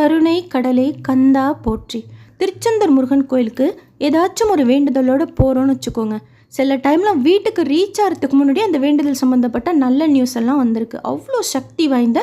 கருணை கடலே கந்தா போற்றி. திருச்செந்தூர் முருகன் கோயிலுக்கு ஏதாச்சும் ஒரு வேண்டுதலோடு போகிறோன்னு வச்சுக்கோங்க. சில டைமில் வீட்டுக்கு ரீச் ஆகிறதுக்கு முன்னாடி அந்த வேண்டுதல் சம்மந்தப்பட்ட நல்ல நியூஸ் எல்லாம் வந்திருக்கு. அவ்வளோ சக்தி வாய்ந்த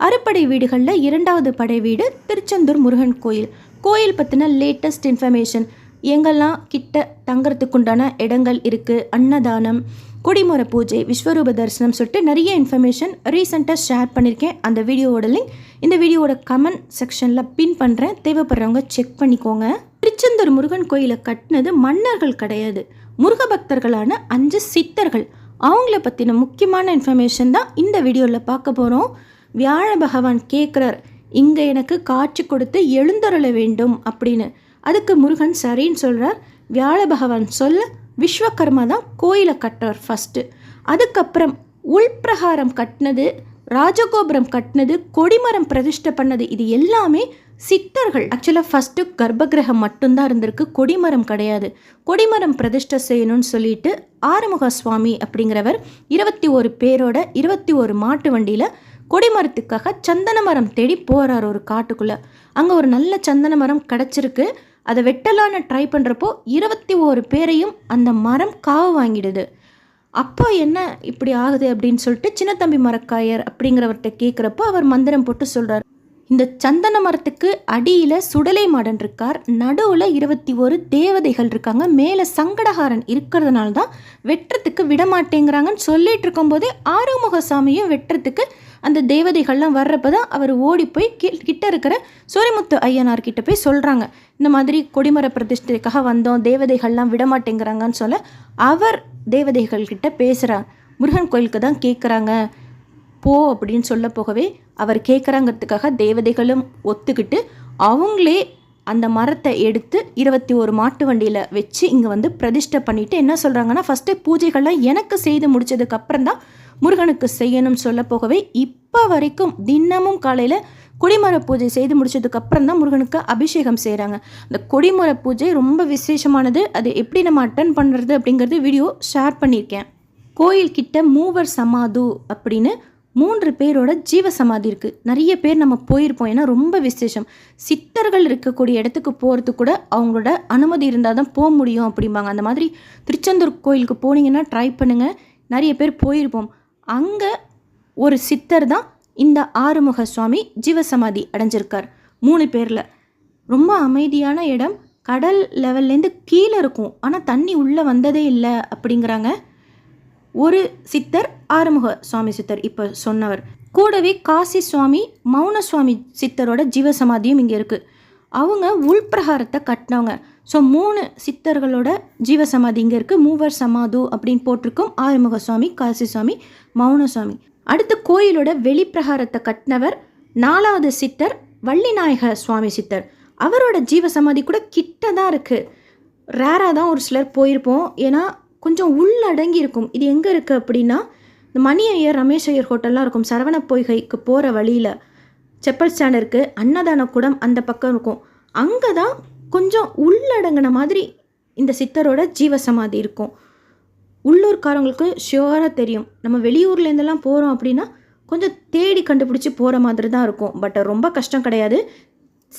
அறுப்படை வீடுகளில் இரண்டாவது படை வீடு திருச்செந்தூர் முருகன் கோயில். கோயில் பற்றின லேட்டஸ்ட் இன்ஃபர்மேஷன் எங்கெல்லாம் கிட்ட தங்கறதுக்குண்டான இடங்கள் இருக்குது அன்னதானம் கொடிமுறை பூஜை விஸ்வரூப தரிசனம் சொல்லிட்டு நிறைய இன்ஃபர்மேஷன் ரீசெண்டாக ஷேர் பண்ணியிருக்கேன் அந்த வீடியோவோட லிங்க் இந்த வீடியோவோட கமெண்ட் செக்ஷனில் பின் பண்ணுறேன் தேவைப்படுறவங்க செக் பண்ணிக்கோங்க. திருச்செந்தூர் முருகன் கோயிலை கட்டினது மன்னர்கள் கிடையாது. முருக பக்தர்களான அஞ்சு சித்தர்கள். அவங்கள பற்றின முக்கியமான இன்ஃபர்மேஷன் தான் இந்த வீடியோவில் பார்க்க போகிறோம் வியாழ பகவான் கேட்குறார் இங்கே எனக்கு காட்சி கொடுத்து எழுந்தருள வேண்டும் அப்படின்னு. அதுக்கு முருகன் சரின்னு சொல்கிறார் வியாழ பகவான் சொல்ல விஸ்வகர்மா தான் கோயிலை கட்டுறார் ஃபஸ்ட்டு அதுக்கப்புறம் உள்பிரகாரம் கட்டினது ராஜகோபுரம் கட்டினது கொடிமரம் பிரதிஷ்டை பண்ணது இது எல்லாமே சித்தர்கள். ஆக்சுவலாக ஃபஸ்ட்டு கர்ப்பகிரகம் மட்டும்தான் இருந்திருக்கு கொடிமரம் கிடையாது. கொடிமரம் பிரதிஷ்டை செய்யணும்னு சொல்லிட்டு ஆறுமுக சுவாமி அப்படிங்கிறவர் இருபத்தி ஒரு பேரோட இருபத்தி ஒரு மாட்டு வண்டியில் கொடிமரத்துக்காக சந்தன மரம் தேடி போகிறார் ஒரு காட்டுக்குள்ளே. அங்கே ஒரு நல்ல சந்தன மரம் கிடச்சிருக்கு. அதை வெட்டலான்னு ட்ரை பண்ணுறப்போ இருபத்தி ஓரு பேரையும் அந்த மரம் காவு வாங்கிடுது. அப்போ என்ன இப்படி ஆகுது அப்படின்னு சொல்லிட்டு சின்னத்தம்பி மரக்காயர் அப்படிங்கிறவர்கிட்ட கேட்குறப்போ அவர் மந்திரம் போட்டு சொல்கிறார் இந்த சந்தன மரத்துக்கு அடியில் சுடலை மாடன் இருக்கார். நடுவில் இருபத்தி ஒரு தேவதைகள் இருக்காங்க. மேலே சங்கடகாரன் இருக்கிறதுனால தான் வெட்டுறதுக்கு விட மாட்டேங்கிறாங்கன்னு சொல்லிட்டு இருக்கும்போதே ஆறுமுகசாமியும் வெட்டுறதுக்கு அந்த தேவதைகள்லாம் வர்றப்ப தான் அவர் ஓடி போய் கிட்ட இருக்கிற சூரியமுத்து ஐயனார் கிட்ட போய் சொல்கிறாங்க இந்த மாதிரி கொடிமர பிரதிஷ்டைக்காக வந்தோம் தேவதைகள்லாம் விட மாட்டேங்கிறாங்கன்னு சொல்ல அவர் தேவதைகள் கிட்ட பேசுகிறார் முருகன் கோயிலுக்கு தான் கேட்குறாங்க போ அப்படின்னு சொல்ல போகவே அவர் கேட்குறாங்கிறதுக்காக தேவதைகளும் ஒத்துக்கிட்டு அவங்களே அந்த மரத்தை எடுத்து இருபத்தி ஒரு மாட்டு வண்டியில் வச்சு இங்கே வந்து பிரதிஷ்டை பண்ணிவிட்டு என்ன சொல்கிறாங்கன்னா ஃபஸ்ட்டு பூஜைகள்லாம் எனக்கு செய்து முடித்ததுக்கப்புறம் தான் முருகனுக்கு செய்யணும்னு சொல்ல போகவே இப்போ வரைக்கும் தினமும் காலையில் கொடிமர பூஜை செய்து முடிச்சதுக்கப்புறம் தான் முருகனுக்கு அபிஷேகம் செய்கிறாங்க அந்த கொடிமர பூஜை ரொம்ப விசேஷமானது. அது எப்படி நம்ம அட்டன் பண்ணுறது அப்படிங்கிறது வீடியோ ஷேர் பண்ணியிருக்கேன். கோயில்கிட்ட மூவர் சமாது அப்படின்னு மூன்று பேரோட ஜீவ சமாதி இருக்குது நிறைய பேர் நம்ம போயிருப்போம். ஏன்னா ரொம்ப விசேஷம். சித்தர்கள் இருக்கக்கூடிய இடத்துக்கு போகிறது கூட அவங்களோட அனுமதி இருந்தால் தான் போக முடியும் அப்படிம்பாங்க. அந்த மாதிரி திருச்செந்தூர் கோயிலுக்கு போனீங்கன்னா ட்ரை பண்ணுங்கள் நிறைய பேர் போயிருப்போம். அங்கே ஒரு சித்தர் தான் இந்த ஆறுமுக சுவாமி ஜீவசமாதி அடைஞ்சிருக்கார். மூணு பேரில். ரொம்ப அமைதியான இடம். கடல் லெவல்லேருந்து கீழே இருக்கும். ஆனால் தண்ணி உள்ளே வந்ததே இல்லை அப்படிங்கிறாங்க. ஒரு சித்தர் ஆறுமுக சுவாமி சித்தர் இப்போ சொன்னவர். கூடவே காசி சுவாமி மௌன சுவாமி சித்தரோட ஜீவசமாதியும் இங்கே இருக்குது அவங்க உள்பிரகாரத்தை கட்டினவங்க. ஸோ மூணு சித்தர்களோட ஜீவசமாதி இங்கே இருக்குது மூவர் சமாது அப்படின்னு போட்டிருக்கோம் ஆறுமுக சுவாமி காசி சுவாமி மௌன சுவாமி. அடுத்து கோயிலோட வெளிப்பிரகாரத்தை கட்டினவர் நாலாவது சித்தர் வள்ளிநாயக சுவாமி சித்தர். அவரோட ஜீவசமாதி கூட கிட்ட தான் இருக்குது ரேராக தான் ஒரு சிலர் போயிருப்போம். ஏன்னா கொஞ்சம் உள்ளடங்கி இருக்கும் இது எங்கே இருக்குது அப்படின்னா இந்த மணி ஐயர் ரமேஷ் ஐயர் ஹோட்டல்லாம் இருக்கும். சரவண பொய்கைக்கு போகிற வழியில் செப்பல் ஸ்டாண்ட் இருக்குது அன்னதான கூடம் அந்த பக்கம் இருக்கும். அங்கே தான் கொஞ்சம் உள்ளடங்கின மாதிரி இந்த சித்தரோட ஜீவசமாதி இருக்கும். உள்ளூர்காரங்களுக்கு ஷியோராக தெரியும். நம்ம வெளியூர்லேருந்தெல்லாம் போகிறோம் அப்படின்னா கொஞ்சம் தேடி கண்டுபிடிச்சி போகிற மாதிரி தான் இருக்கும். பட் ரொம்ப கஷ்டம் கிடையாது.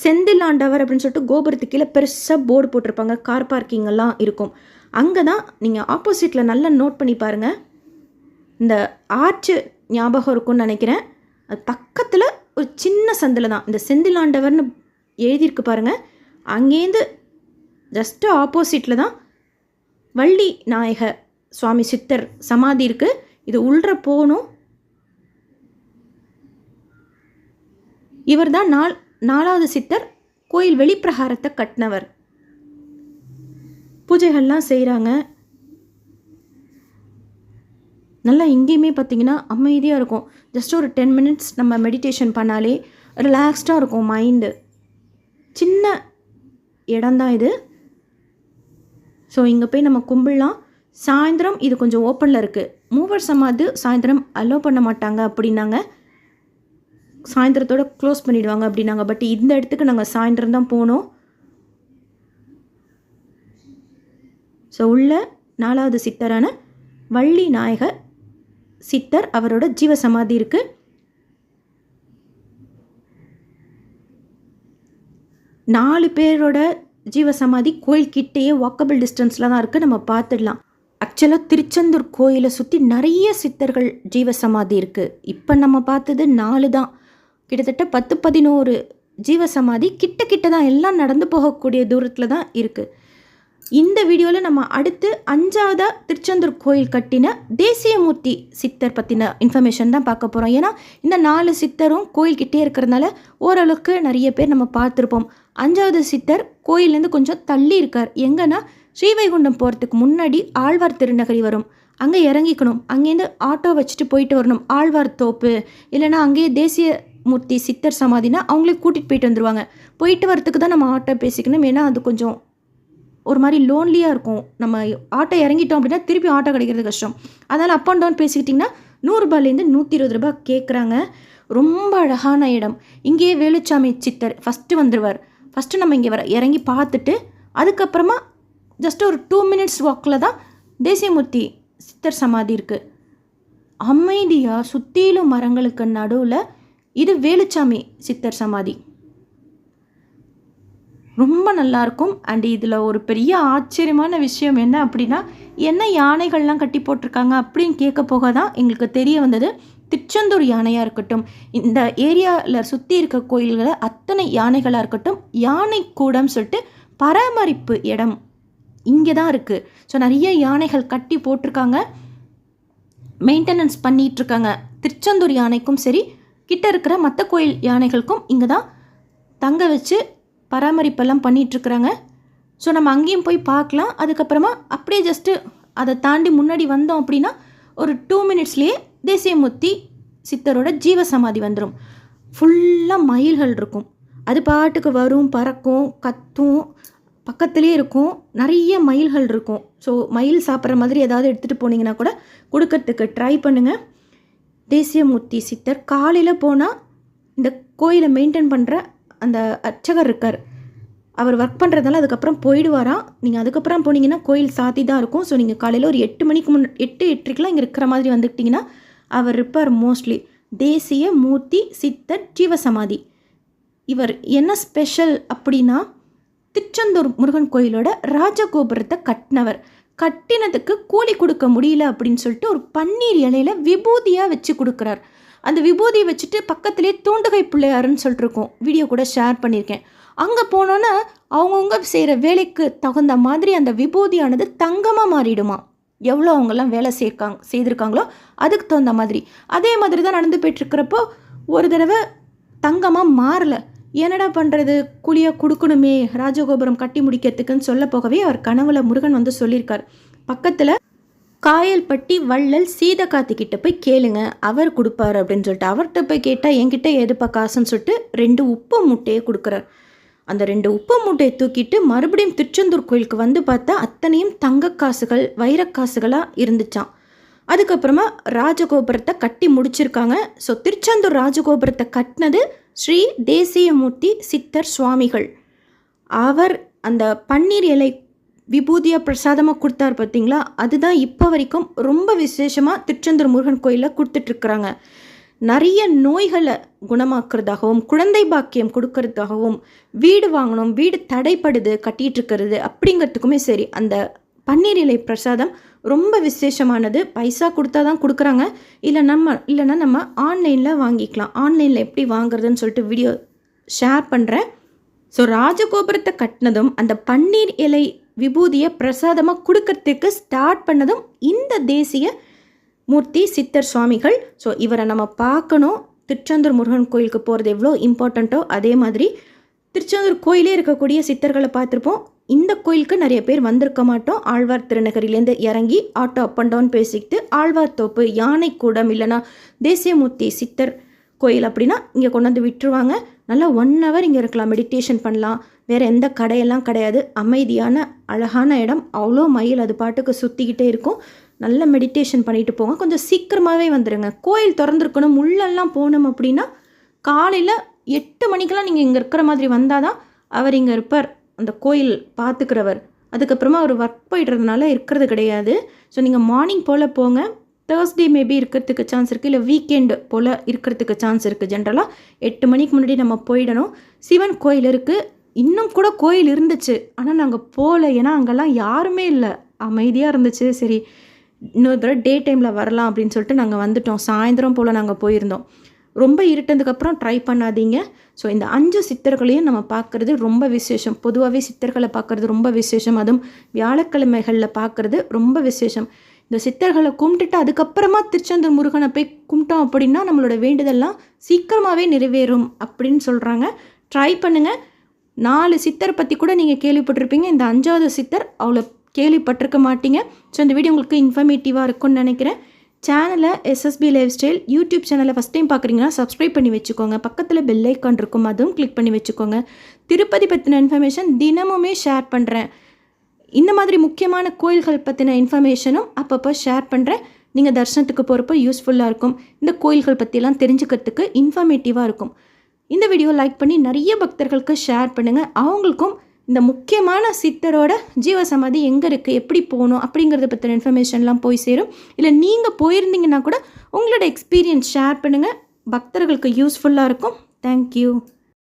செந்தில் ஆண்டவர் அப்படின்னு சொல்லிட்டு கோபுரத்து கீழே பெருசாக போர்டு போட்டிருப்பாங்க. கார் பார்க்கிங்கெல்லாம் இருக்கும். அங்கே தான் நீங்கள் ஆப்போசிட்டில் நல்லா நோட் பண்ணி பாருங்கள் இந்த ஆர்ச்சு ஞாபகம் இருக்கும்னு நினைக்கிறேன். அது பக்கத்தில் ஒரு சின்ன சந்தில் தான். இந்த செந்திலாண்டவர்னு எழுதியிருக்கு பாருங்கள் அங்கேருந்து ஜஸ்ட்டு ஆப்போசிட்டில் தான் வள்ளி நாயக சுவாமி சித்தர் சமாதி இருக்குது இது உள்ற போகணும். இவர் தான் நால் நாலாவது சித்தர். கோயில் வெளிப்பிரகாரத்தை கட்டினவர். பூஜைகள்லாம் செய்கிறாங்க நல்லா எங்கேயுமே பார்த்தீங்கன்னா அமைதியாக இருக்கும். ஜஸ்ட் ஒரு டென் மினிட்ஸ் நம்ம மெடிடேஷன் பண்ணாலே ரிலாக்ஸ்டாக இருக்கும் மைண்டு சின்ன இடம்தான் இது. ஸோ இங்கே போய் நம்ம கும்பிடலாம். சாயந்தரம் இது கொஞ்சம் ஓப்பனில் இருக்குது மூவர் சமாது சாயந்தரம் அலோவ் பண்ண மாட்டாங்க அப்படின்னாங்க. சாயந்தரத்தோடு க்ளோஸ் பண்ணிவிடுவாங்க அப்படின்னாங்க. பட் இந்த இடத்துக்கு நாங்கள் சாயந்தரம் தான் போனோம். ஸோ உள்ள நாலாவது சித்தரான வள்ளி நாயக சித்தர் அவரோட ஜீவசமாதி இருக்குது நாலு பேரோட ஜீவசமாதி கோயில் கிட்டேயே வாக்கபிள் டிஸ்டன்ஸில் தான் இருக்குது நம்ம பார்த்துடலாம். ஆக்சுவலாக திருச்செந்தூர் கோயிலை சுற்றி நிறைய சித்தர்கள் ஜீவசமாதி இருக்குது இப்போ நம்ம பார்த்தது நாலு தான். கிட்டத்தட்ட பத்து பதினோரு ஜீவசமாதி கிட்ட கிட்ட தான் எல்லாம் நடந்து போகக்கூடிய தூரத்தில் தான் இருக்குது இந்த வீடியோவில் நம்ம அடுத்து அஞ்சாவதா திருச்செந்தூர் கோயில் கட்டின தேசியமூர்த்தி சித்தர் பற்றின இன்ஃபர்மேஷன் தான் பார்க்க போகிறோம் ஏன்னா இந்த நாலு சித்தரும் கோயில்கிட்டே இருக்கிறதுனால ஓரளவுக்கு நிறைய பேர் நம்ம பார்த்துருப்போம். அஞ்சாவது சித்தர் கோயிலேருந்து கொஞ்சம் தள்ளி இருக்கார். எங்கன்னா ஸ்ரீவைகுண்டம் போகிறதுக்கு முன்னாடி ஆழ்வார் திருநகரி வரும். அங்கே இறங்கிக்கணும். அங்கேருந்து ஆட்டோ வச்சுட்டு போயிட்டு வரணும். ஆழ்வார் தோப்பு இல்லைன்னா அங்கேயே தேசிய மூர்த்தி சித்தர் சமாதினா அவங்களே கூட்டிகிட்டு போயிட்டு வந்துருவாங்க. போயிட்டு வரத்துக்கு தான் நம்ம ஆட்டோ பேசிக்கணும். ஏன்னா அது கொஞ்சம் ஒரு மாதிரி லோன்லியாக இருக்கும். நம்ம ஆட்டோ இறங்கிட்டோம் அப்படின்னா திருப்பி ஆட்டோ கிடைக்கிறது கஷ்டம். அதனால் அப் அண்ட் டவுன் பேசிக்கிட்டிங்கன்னா நூறுரூபாலேருந்து நூற்றி இருபது ரூபாய் கேட்குறாங்க ரொம்ப அழகான இடம். இங்கேயே வேலுச்சாமி சித்தர் ஃபஸ்ட்டு வந்துடுவார் ஃபஸ்ட்டு நம்ம இங்கே வர இறங்கி பார்த்துட்டு அதுக்கப்புறமா ஜஸ்ட் ஒரு டூ மினிட்ஸ் வாக்கில் தான் தேசியமூர்த்தி சித்தர் சமாதி இருக்குது அமைதியாக சுற்றிலும் மரங்களுக்கு நடுவில் இது வேலுச்சாமி சித்தர் சமாதி. ரொம்ப நல்லாயிருக்கும் அண்ட் இதில் ஒரு பெரிய ஆச்சரியமான விஷயம் என்ன அப்படின்னா என்ன யானைகள்லாம் கட்டி போட்டிருக்காங்க அப்படின்னு கேட்க போக தான் எங்களுக்கு தெரிய வந்தது திருச்செந்தூர் யானையாக இருக்கட்டும் இந்த ஏரியாவில் சுற்றி இருக்க கோயில்களை அத்தனை யானைகளாக இருக்கட்டும் யானை கூடம் சொல்லிட்டு பராமரிப்பு இடம் இங்கே தான் இருக்குது ஸோ நிறைய யானைகள் கட்டி போட்டிருக்காங்க மெயின்டெனன்ஸ் பண்ணிகிட்ருக்காங்க திருச்செந்தூர் யானைக்கும் சரி கிட்ட இருக்கிற மற்ற கோயில் யானைகளுக்கும் இங்கே தான் தங்க வச்சு பராமரிப்பெல்லாம் பண்ணிகிட்ருக்குறாங்க ஸோ நம்ம அங்கேயும் போய் பார்க்கலாம். அதுக்கப்புறமா அப்படியே ஜஸ்ட்டு அதை தாண்டி முன்னாடி வந்தோம் அப்படின்னா ஒரு டூ மினிட்ஸ்லேயே தேசியமூர்த்தி சித்தரோட ஜீவசமாதி வந்துடும் ஃபுல்லாக மயில்கள் இருக்கும். அது பாட்டுக்கு வரும் பறக்கும் கத்தும். பக்கத்துலேயே இருக்கும். நிறைய மயில்கள் இருக்கும். ஸோ மயில் சாப்பிட்ற மாதிரி ஏதாவது எடுத்துகிட்டு போனீங்கன்னா கூட கொடுக்கறதுக்கு ட்ரை பண்ணுங்கள் தேசியமூர்த்தி சித்தர் காலையில் போனால் இந்த கோயிலை மெயின்டைன் பண்ணுற அந்த அர்ச்சகர் இருக்கார். அவர் ஒர்க் பண்ணுறதால அதுக்கப்புறம் போயிடுவாராம் நீங்கள் அதுக்கப்புறம் போனீங்கன்னா கோயில் சாத்தி தான் இருக்கும். ஸோ நீங்கள் காலையில் ஒரு எட்டு மணிக்கு முன் எட்டு எட்டுக்கெலாம் இங்கே இருக்கிற மாதிரி வந்துக்கிட்டிங்கன்னா அவர் இருப்பார் மோஸ்ட்லி தேசிய மூர்த்தி சித்தர் ஜீவசமாதி. இவர் என்ன ஸ்பெஷல் அப்படின்னா திருச்செந்தூர் முருகன் கோயிலோட ராஜகோபுரத்தை கட்டினவர். கட்டினதுக்கு கூலி கொடுக்க முடியல அப்படின்னு சொல்லிட்டு ஒரு பன்னீர் இலையில விபூதியாக வச்சு கொடுக்குறார். அந்த விபூதியை வச்சுட்டு பக்கத்துலேயே தூண்டுகை பிள்ளையாருன்னு சொல்லிட்டுருக்கோம். வீடியோ கூட ஷேர் பண்ணியிருக்கேன். அங்கே போனோன்னா அவங்கவுங்க செய்கிற வேலைக்கு தகுந்த மாதிரி அந்த விபூதியானது தங்கமாக மாறிடுமா? எவ்வளோ அவங்கெல்லாம் வேலை சேர்க்காங்க செய்திருக்காங்களோ அதுக்கு தகுந்த மாதிரி. அதே மாதிரி தான் நடந்து போயிட்டுருக்கிறப்போ ஒரு தடவை தங்கமாக மாறலை. என்னடா பண்ணுறது குழியை கொடுக்கணுமே ராஜகோபுரம் கட்டி முடிக்கிறதுக்குன்னு சொல்ல போகவே அவர் கனவுல முருகன் வந்து சொல்லியிருக்கார். பக்கத்தில் காயல்பட்டி வள்ளல் சீதக்காத்திக்கிட்ட போய் கேளுங்க அவர் கொடுப்பாரு அப்படின்னு சொல்லிட்டு. அவர்கிட்ட போய் கேட்டால் என்கிட்ட எதுப்பா காசுன்னு சொல்லிட்டு ரெண்டு உப்பு மூட்டையை கொடுக்குறார். அந்த ரெண்டு உப்பு மூட்டையை தூக்கிட்டு மறுபடியும் திருச்செந்தூர் கோயிலுக்கு வந்து பார்த்தா அத்தனையும் தங்க காசுகள் வைரக்காசுகளாக இருந்துச்சான் அதுக்கப்புறமா ராஜகோபுரத்தை கட்டி முடிச்சிருக்காங்க. ஸோ திருச்செந்தூர் ராஜகோபுரத்தை கட்டினது ஸ்ரீ தேசியமூர்த்தி சித்தர் சுவாமிகள். அவர் அந்த பன்னீர் இலை விபூதியாக பிரசாதமாக கொடுத்தார் பார்த்தீங்களா? அதுதான் இப்போ வரைக்கும் ரொம்ப விசேஷமாக திருச்செந்தூர் முருகன் கோயிலில் கொடுத்துட்ருக்குறாங்க நிறைய நோய்களை குணமாக்குறதாகவும் குழந்தை பாக்கியம் கொடுக்கறதாகவும் வீடு வாங்கணும் வீடு தடைப்படுது கட்டிகிட்டு இருக்கிறது அப்படிங்கிறதுக்குமே சரி அந்த பன்னீர் இலை பிரசாதம் ரொம்ப விசேஷமானது. பைசா கொடுத்தா தான் கொடுக்குறாங்க. இல்லை நம்ம இல்லைன்னா நம்ம ஆன்லைனில் வாங்கிக்கலாம். ஆன்லைனில் எப்படி வாங்குறதுன்னு சொல்லிட்டு வீடியோ ஷேர் பண்ணுறேன் ஸோ ராஜகோபுரத்தை கட்டினதும் அந்த பன்னீர் இலை விபூதியை பிரசாதமாக கொடுக்கறதுக்கு ஸ்டார்ட் பண்ணதும் இந்த தேசிய மூர்த்தி சித்தர் சுவாமிகள். ஸோ இவரை நம்ம பார்க்கணும். திருச்செந்தூர் முருகன் கோயிலுக்கு போகிறது எவ்வளோ இம்பார்ட்டண்ட்டோ அதே மாதிரி திருச்செந்தூர் கோயிலே இருக்கக்கூடிய சித்தர்களை பார்த்துருப்போம். இந்த கோயிலுக்கு நிறைய பேர் வந்திருக்க மாட்டோம். ஆழ்வார் திருநகரிலேருந்து இறங்கி ஆட்டோ அப் அண்ட் டவுன் பேசிக்கிட்டு ஆழ்வார் தோப்பு யானை கூடம் இல்லைன்னா தேசியமூர்த்தி சித்தர் கோயில் அப்படின்னா இங்கே கொண்டு வந்து விட்டுருவாங்க. நல்லா ஒன் ஹவர் இங்கே இருக்கலாம் மெடிடேஷன் பண்ணலாம். வேறு எந்த கடையெல்லாம் கிடையாது. அமைதியான அழகான இடம். அவ்வளோ மயில் அது பாட்டுக்கு சுற்றிக்கிட்டே இருக்கும். நல்ல மெடிடேஷன் பண்ணிட்டு போங்க. கொஞ்சம் சீக்கிரமாகவே வந்துடுங்க கோயில் திறந்துருக்கணும். உள்ளெல்லாம் போகணும் அப்படின்னா காலையில் எட்டு மணிக்கெல்லாம் நீங்கள் இங்கே இருக்கிற மாதிரி வந்தால் தான் அவர் இங்கே இருப்பார். அந்த கோயில் பார்த்துக்கிறவர். அதுக்கப்புறமா அவர் ஒர்க் போயிடுறதுனால இருக்கிறது கிடையாது. ஸோ நீங்கள் மார்னிங் போல் போங்க. தேர்ஸ்டே மேபி இருக்கிறதுக்கு சான்ஸ் இருக்குது இல்லை வீக்கெண்டு போல் இருக்கிறதுக்கு சான்ஸ் இருக்குது ஜென்ரலாக எட்டு மணிக்கு முன்னாடி நம்ம போயிடணும். சிவன் கோயில் இருக்குது இன்னும் கூட கோயில் இருந்துச்சு. ஆனால் நாங்கள் போகல ஏன்னா அங்கெல்லாம் யாருமே இல்லை. அமைதியாக இருந்துச்சு. சரி இன்னொரு தடவை டே டைமில் வரலாம் அப்படின்னு சொல்லிட்டு நாங்கள் வந்துட்டோம். சாயந்தரம் போல் நாங்கள் போயிருந்தோம். ரொம்ப இருட்டதுக்கப்புறம் ட்ரை பண்ணாதீங்க. ஸோ இந்த அஞ்சு சித்தர்களையும் நம்ம பார்க்குறது ரொம்ப விசேஷம். பொதுவாகவே சித்தர்களை பார்க்குறது ரொம்ப விசேஷம். அதுவும் வியாழக்கிழமைகளில் பார்க்குறது ரொம்ப விசேஷம். இந்த சித்தர்களை கும்பிட்டுட்டு அதுக்கப்புறமா திருச்செந்தூர் முருகனை போய் கும்பிட்டோம் அப்படின்னா நம்மளோட வேண்டுதல்லாம் சீக்கிரமாகவே நிறைவேறும் அப்படின்னு சொல்கிறாங்க ட்ரை பண்ணுங்கள் நாலு சித்தர் பற்றி கூட நீங்கள் கேள்விப்பட்டிருப்பீங்க. இந்த அஞ்சாவது சித்தர் அவ்வளோ கேள்விப்பட்டிருக்க மாட்டீங்க. ஸோ இந்த வீடியோ உங்களுக்கு இன்ஃபர்மேட்டிவாக இருக்கும்னு நினைக்கிறேன். சேனலை எஸ்எஸ்பி லைஃப் ஸ்டைல் யூடியூப் சேனலை ஃபஸ்ட் டைம் பார்க்குறீங்கன்னா சப்ஸ்கிரைப் பண்ணி வச்சுக்கோங்க. பக்கத்தில் பெல் ஐக்கான் இருக்கும். அதுவும் கிளிக் பண்ணி வச்சுக்கோங்க. திருப்பதி பற்றின இன்ஃபர்மேஷன் தினமுமே ஷேர் பண்ணுறேன் இந்த மாதிரி முக்கியமான கோயில்கள் பற்றின இன்ஃபர்மேஷனும் அப்பப்போ ஷேர் பண்ணுறேன் நீங்கள் தரிசனத்துக்கு போகிறப்போ யூஸ்ஃபுல்லாக இருக்கும். இந்த கோயில்கள் பற்றிலாம் தெரிஞ்சுக்கிறதுக்கு இன்ஃபர்மேட்டிவாக இருக்கும். இந்த வீடியோ லைக் பண்ணி நிறைய பக்தர்களுக்கு ஷேர் பண்ணுங்கள் அவங்களுக்கும் இந்த முக்கியமான சித்தரோட ஜீவசமாதி எங்கே இருக்குது எப்படி போகணும் அப்படிங்கிறத பற்றின இன்ஃபர்மேஷன்லாம் போய் சேரும். இல்லை நீங்கள் போயிருந்தீங்கன்னா கூட உங்களோட எக்ஸ்பீரியன்ஸ் ஷேர் பண்ணுங்கள் பக்தர்களுக்கு யூஸ்ஃபுல்லாக இருக்கும். தேங்க்யூ